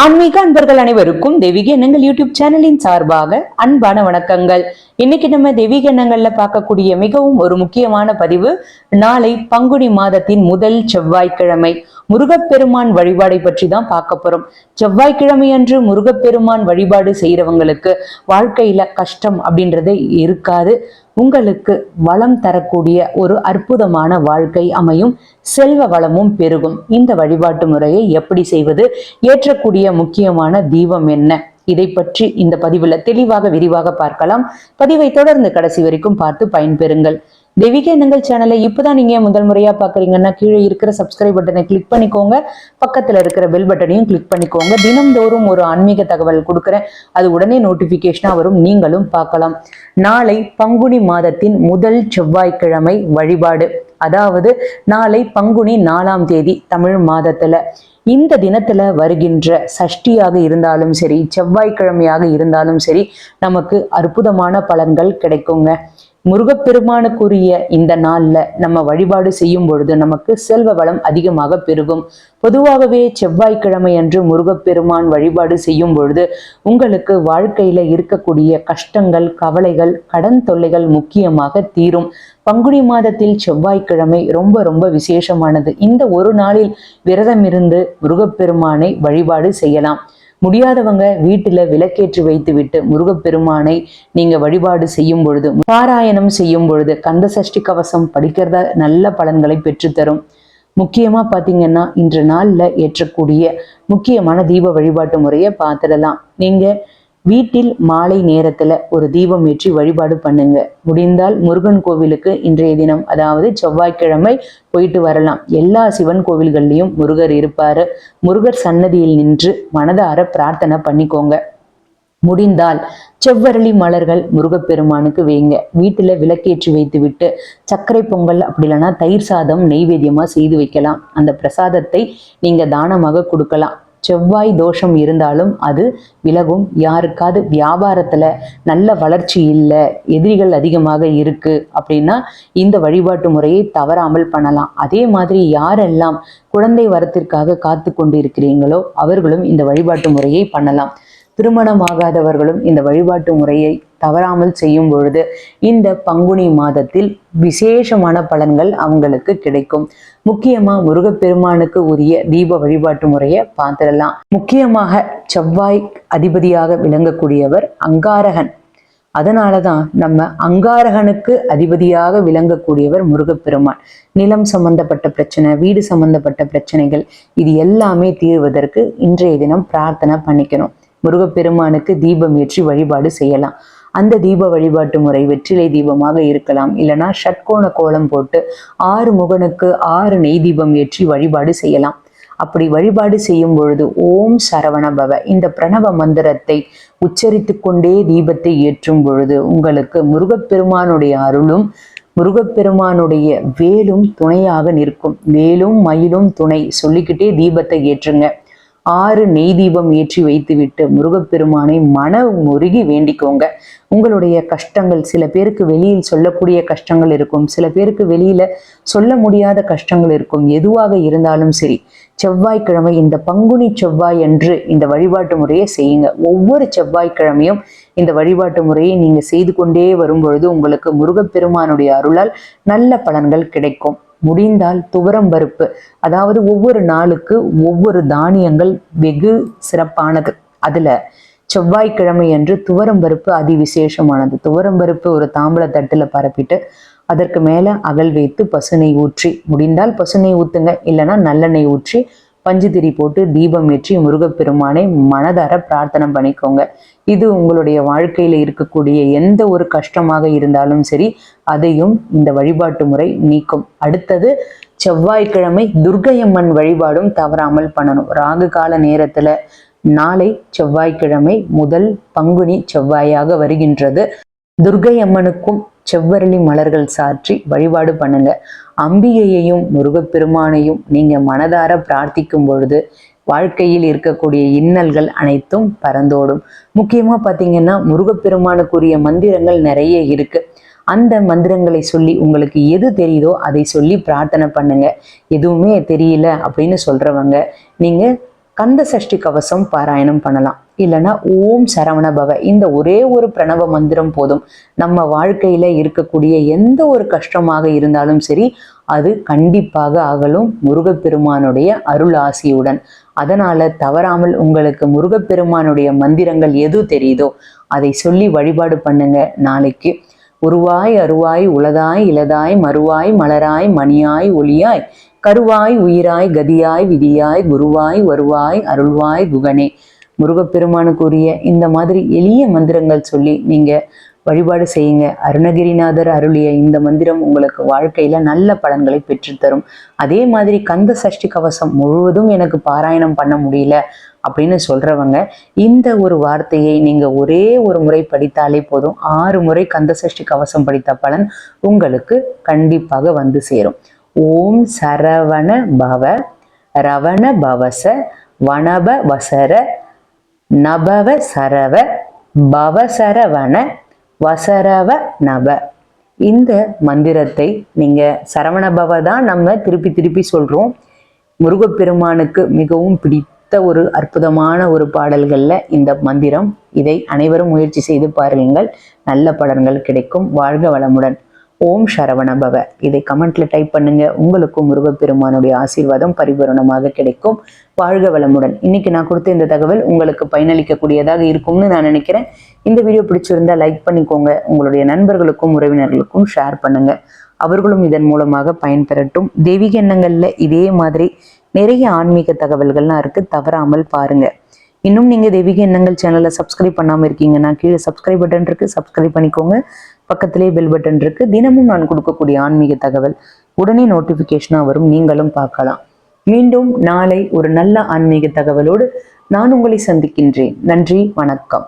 ஆன்மீக அன்பர்கள் அனைவருக்கும் தெய்வீக எண்ணங்கள் யூடியூப் சேனலின் சார்பாக அன்பான வணக்கங்கள். இன்னைக்கு நம்ம தெய்வீக எண்ணங்கள்ல பார்க்கக்கூடிய மிகவும் ஒரு முக்கியமான பதிவு நாளை பங்குனி மாதத்தின் முதல் செவ்வாய்க்கிழமை. முருகப்பெருமான் வழிபாடை பற்றி தான் பார்க்க போறோம். செவ்வாய்க்கிழமை அன்று முருகப்பெருமான் வழிபாடு செய்யறவங்களுக்கு வாழ்க்கையில கஷ்டம் அப்படின்றது இருக்காது. உங்களுக்கு வளம் தரக்கூடிய ஒரு அற்புதமான வாழ்க்கை அமையும். செல்வ வளமும் பெருகும். இந்த வழிபாட்டு முறையை எப்படி செய்வது? ஏற்றக்கூடிய முக்கியமான தீபம் என்ன? இதை பற்றி இந்த பதிவுல தெளிவாக விரிவாக பார்க்கலாம். பதிவை தொடர்ந்து கடைசி வரைக்கும் பார்த்து பயன்பெறுங்கள். தெய்வீக எண்ணங்கள் சேனலை இப்போதான் நீங்க முதல் முறையா பாக்குறீங்கன்னா கீழே இருக்கிற சப்ஸ்கிரைப் பட்டனை கிளிக் பண்ணிக்கோங்க. பக்கத்துல இருக்கிற பெல் பட்டனையும் கிளிக் பண்ணிக்கோங்க. தினம்தோறும் ஒரு ஆன்மீக தகவல் கொடுக்குறேன். அது உடனே நோட்டிபிகேஷனா வரும். நீங்களும் பார்க்கலாம். நாளை பங்குனி மாதத்தின் முதல் செவ்வாய்க்கிழமை வழிபாடு. அதாவது நாளை பங்குனி நாலாம் தேதி தமிழ் மாதத்துல. இந்த தினத்துல வருகின்ற சஷ்டியாக இருந்தாலும் சரி செவ்வாய்க்கிழமையாக இருந்தாலும் சரி நமக்கு அற்புதமான பலன்கள் கிடைக்குங்க. முருகப்பெருமானுக்குரிய இந்த நாள்ல நம்ம வழிபாடு செய்யும் பொழுது நமக்கு செல்வ வளம் அதிகமாக பெருகும். பொதுவாகவே செவ்வாய்க்கிழமை அன்று முருகப்பெருமான் வழிபாடு செய்யும் பொழுது உங்களுக்கு வாழ்க்கையில இருக்கக்கூடிய கஷ்டங்கள் கவலைகள் கடன் தொல்லைகள் முக்கியமாக தீரும். பங்குனி மாதத்தில் செவ்வாய்க்கிழமை ரொம்ப ரொம்ப விசேஷமானது. இந்த ஒரு நாளில் விரதம் இருந்து முருகப்பெருமானை வழிபாடு செய்யலாம். முடியாதவங்க வீட்டில் விளக்கேற்றி வைத்துவிட்டு முருகப்பெருமானை நீங்க வழிபாடு செய்யும் பொழுது பாராயணம் செய்யும் பொழுது கந்த சஷ்டி கவசம் படிக்கிறத நல்ல பலன்களை பெற்றுத்தரும். முக்கியமா பாத்தீங்கன்னா இன்று நாள்ல ஏற்றக்கூடிய முக்கியமான தீப வழிபாட்டு முறையை பார்த்துடலாம். நீங்க வீட்டில் மாலை நேரத்துல ஒரு தீபம் ஏற்றி வழிபாடு பண்ணுங்க. முடிந்தால் முருகன் கோவிலுக்கு இன்றைய தினம் அதாவது செவ்வாய்க்கிழமை போயிட்டு வரலாம். எல்லா சிவன் கோவில்கள்லயும் முருகர் இருப்பாரு. முருகர் சன்னதியில் நின்று மனதார பிரார்த்தனை பண்ணிக்கோங்க. முடிந்தால் செவ்வரளி மலர்கள் முருகப்பெருமானுக்கு வைங்க. வீட்டுல விளக்கேற்றி வைத்து விட்டு சர்க்கரை பொங்கல் அப்படி இல்லைன்னா தயிர் சாதம் நெய்வேத்தியமா செய்து வைக்கலாம். அந்த பிரசாதத்தை நீங்க தானமாக கொடுக்கலாம். செவ்வாய் தோஷம் இருந்தாலும் அது விலகும். யாருக்காவது வியாபாரத்தில் நல்ல வளர்ச்சி இல்லை எதிரிகள் அதிகமாக இருக்குது அப்படின்னா இந்த வழிபாட்டு முறையை தவறாமல் பண்ணலாம். அதே மாதிரி யாரெல்லாம் குழந்தை வரத்திற்காக காத்து கொண்டு இருக்கிறீங்களோ அவர்களும் இந்த வழிபாட்டு முறையை பண்ணலாம். திருமணமாகாதவர்களும் இந்த வழிபாட்டு முறையை தவறாமல் செய்யும் பொழுது இந்த பங்குனி மாதத்தில் விசேஷமான பலன்கள் அவங்களுக்கு கிடைக்கும். முக்கியமா முருகப்பெருமானுக்கு உரிய தீப வழிபாட்டு முறையை பார்த்துடலாம். முக்கியமாக செவ்வாய் அதிபதியாக விளங்கக்கூடியவர் அங்காரகன். அதனாலதான் நம்ம அங்காரகனுக்கு அதிபதியாக விளங்கக்கூடியவர் முருகப்பெருமான். நிலம் சம்பந்தப்பட்ட பிரச்சனை வீடு சம்பந்தப்பட்ட பிரச்சனைகள் இது எல்லாமே தீர்வதற்கு இன்றைய தினம் பிரார்த்தனை பண்ணிக்கணும். முருகப்பெருமானுக்கு தீபம் ஏற்றி வழிபாடு செய்யலாம். அந்த தீப வழிபாட்டு முறை வெற்றிலை தீபமாக இருக்கலாம். இல்லைன்னா ஷட்கோண கோலம் போட்டு ஆறு முகனுக்கு ஆறு நெய் தீபம் ஏற்றி வழிபாடு செய்யலாம். அப்படி வழிபாடு செய்யும் பொழுது ஓம் சரவண பவ. இந்த பிரணவ மந்திரத்தை உச்சரித்து கொண்டே தீபத்தை ஏற்றும் பொழுது உங்களுக்கு முருகப்பெருமானுடைய அருளும் முருகப்பெருமானுடைய வேலும் துணையாக நிற்கும். வேலும் மயிலும் துணை. சொல்லிக்கிட்டே தீபத்தை ஏற்றுங்க. ஆறு நெய் தீபம் ஏற்றி வைத்துவிட்டு முருகப்பெருமானை மன முருகி வேண்டிக்கோங்க. உங்களுடைய கஷ்டங்கள் சில பேருக்கு வெளியில் சொல்லக்கூடிய கஷ்டங்கள் இருக்கும் சில பேருக்கு வெளியில சொல்ல முடியாத கஷ்டங்கள் இருக்கும் எதுவாக இருந்தாலும் சரி செவ்வாய்க்கிழமை இந்த பங்குனி செவ்வாய் அன்று இந்த வழிபாட்டு முறையை செய்யுங்க. ஒவ்வொரு செவ்வாய்க்கிழமையும் இந்த வழிபாட்டு முறையை நீங்க செய்து கொண்டே வரும் பொழுது உங்களுக்கு முருகப்பெருமானுடைய அருளால் நல்ல பலன்கள் கிடைக்கும். முடிந்தால் துவரம் பருப்பு. அதாவது ஒவ்வொரு நாளுக்கு ஒவ்வொரு தானியங்கள் வெகு சிறப்பானது. அதுல செவ்வாய்க்கிழமை அன்று துவரம் பருப்பு அதி விசேஷமானது துவரம் பருப்பு ஒரு தாம்பள தட்டுல பரப்பிட்டு அதற்கு மேல அகல் வைத்து பசுனை ஊற்றி. முடிந்தால் பசுனை ஊத்துங்க இல்லைன்னா நல்லெண்ணெய் ஊற்றி பஞ்சுதிரி போட்டு தீபம் ஏற்றி முருகப்பெருமானை மனதார பிரார்த்தனை பண்ணிக்கோங்க. இது உங்களுடைய வாழ்க்கையில இருக்கக்கூடிய எந்த ஒரு கஷ்டமாக இருந்தாலும் சரி அதையும் இந்த வழிபாட்டு முறை நீக்கும். அடுத்தது செவ்வாய்க்கிழமை துர்கையம்மன் வழிபாடும் தவறாமல் பண்ணணும். ராகு கால நேரத்துல நாளை செவ்வாய்க்கிழமை முதல் பங்குனி செவ்வாயாக வருகின்றது. துர்கை அம்மனுக்கும் செவ்வரளி மலர்கள் சாற்றி வழிபாடு பண்ணுங்க. அம்பிகையையும் முருகப்பெருமானையும் நீங்க மனதார பிரார்த்திக்கும் பொழுது வாழ்க்கையில் இருக்கக்கூடிய இன்னல்கள் அனைத்தும் பறந்தோடும். முக்கியமா பாத்தீங்கன்னா முருகப்பெருமானுக்குரிய மந்திரங்கள் நிறைய இருக்கு. அந்த மந்திரங்களை சொல்லி உங்களுக்கு எது தெரியுதோ அதை சொல்லி பிரார்த்தனை பண்ணுங்க. எதுவுமே தெரியல அப்படின்னு சொல்றவங்க நீங்க கந்த சஷ்டி கவசம் பாராயணம் பண்ணலாம். இல்லைன்னா ஓம் சரவண பவ. இந்த ஒரே ஒரு பிரணவ மந்திரம் போதும். நம்ம வாழ்க்கையில இருக்கக்கூடிய எந்த ஒரு கஷ்டமாக இருந்தாலும் சரி அது கண்டிப்பாக அகலும் முருகப்பெருமானுடைய அருள் ஆசியுடன் அதனால தவறாமல் உங்களுக்கு முருகப்பெருமானுடைய மந்திரங்கள் எது தெரியுதோ அதை சொல்லி வழிபாடு பண்ணுங்க. நாளைக்கு உருவாய் அருவாய் உளதாய் இலதாய் மறுவாய் மலராய் மணியாய் ஒளியாய் கருவாய் உயிராய் கதியாய் விதியாய் குருவாய் வருவாய் அருள்வாய் குகனே. முருகப்பெருமானுக்குரிய இந்த மாதிரி எளிய மந்திரங்கள் சொல்லி நீங்க வழிபாடு செய்யுங்க. அருணகிரிநாதர் அருளிய இந்த மந்திரம் உங்களுக்கு வாழ்க்கையில நல்ல பலன்களை பெற்றுத்தரும் அதே மாதிரி கந்த சஷ்டி கவசம் முழுவதும் எனக்கு பாராயணம் பண்ண முடியல அப்படின்னு சொல்றவங்க இந்த ஒரு வார்த்தையை நீங்க ஒரே ஒரு முறை படித்தாலே போதும். ஆறு முறை கந்த சஷ்டி கவசம் படித்த பலன் உங்களுக்கு கண்டிப்பாக வந்து சேரும். ஓம் சரவண பவ ரவண பவச வனப வசர நபவ சரவ பவசரவண வசரவ நப. இந்த மந்திரத்தை நீங்க சரவணபவ தான் நம்ம திருப்பி திருப்பி சொல்றோம். முருகப்பெருமானுக்கு மிகவும் பிடித்த ஒரு அற்புதமான ஒரு பாடல்கள்ல இந்த மந்திரம். இதை அனைவரும் முயற்சி செய்து பாருங்கள். நல்ல பலன்கள் கிடைக்கும். வாழ்க வளமுடன். ஓம் சரவணபவ இதை கமெண்ட்ல டைப் பண்ணுங்க. உங்களுக்கும் முருகப்பெருமானுடைய ஆசீர்வாதம் பரிபூரணமாக கிடைக்கும். வாழ்க வளமுடன். இன்னைக்கு நான் கொடுத்த இந்த தகவல் உங்களுக்கு பயனளிக்கக்கூடியதாக இருக்கும்னு நான் நினைக்கிறேன். இந்த வீடியோ பிடிச்சிருந்தா லைக் பண்ணிக்கோங்க. உங்களுடைய நண்பர்களுக்கும் உறவினர்களுக்கும் ஷேர் பண்ணுங்க. அவர்களும் இதன் மூலமாக பயன்பெறட்டும் தெய்வீக எண்ணங்கள்ல இதே மாதிரி நிறைய ஆன்மீக தகவல்கள்லாம் இருக்கு. தவறாமல் பாருங்க. இன்னும் நீங்க தெய்வீக எண்ணங்கள் சேனலை சப்ஸ்கிரைப் பண்ணாம இருக்கீங்கன்னா கீழே சப்ஸ்கிரைப் பட்டன் இருக்கு. சப்ஸ்கிரைப் பண்ணிக்கோங்க. பக்கத்திலே பெல் பட்டன் இருக்கு. தினமும் நான் கொடுக்கக்கூடிய ஆன்மீக தகவல் உடனே நோட்டிபிகேஷனா வரும். நீங்களும் பார்க்கலாம். மீண்டும் நாளை ஒரு நல்ல ஆன்மீக தகவலோடு நான் உங்களை சந்திக்கின்றேன். நன்றி வணக்கம்.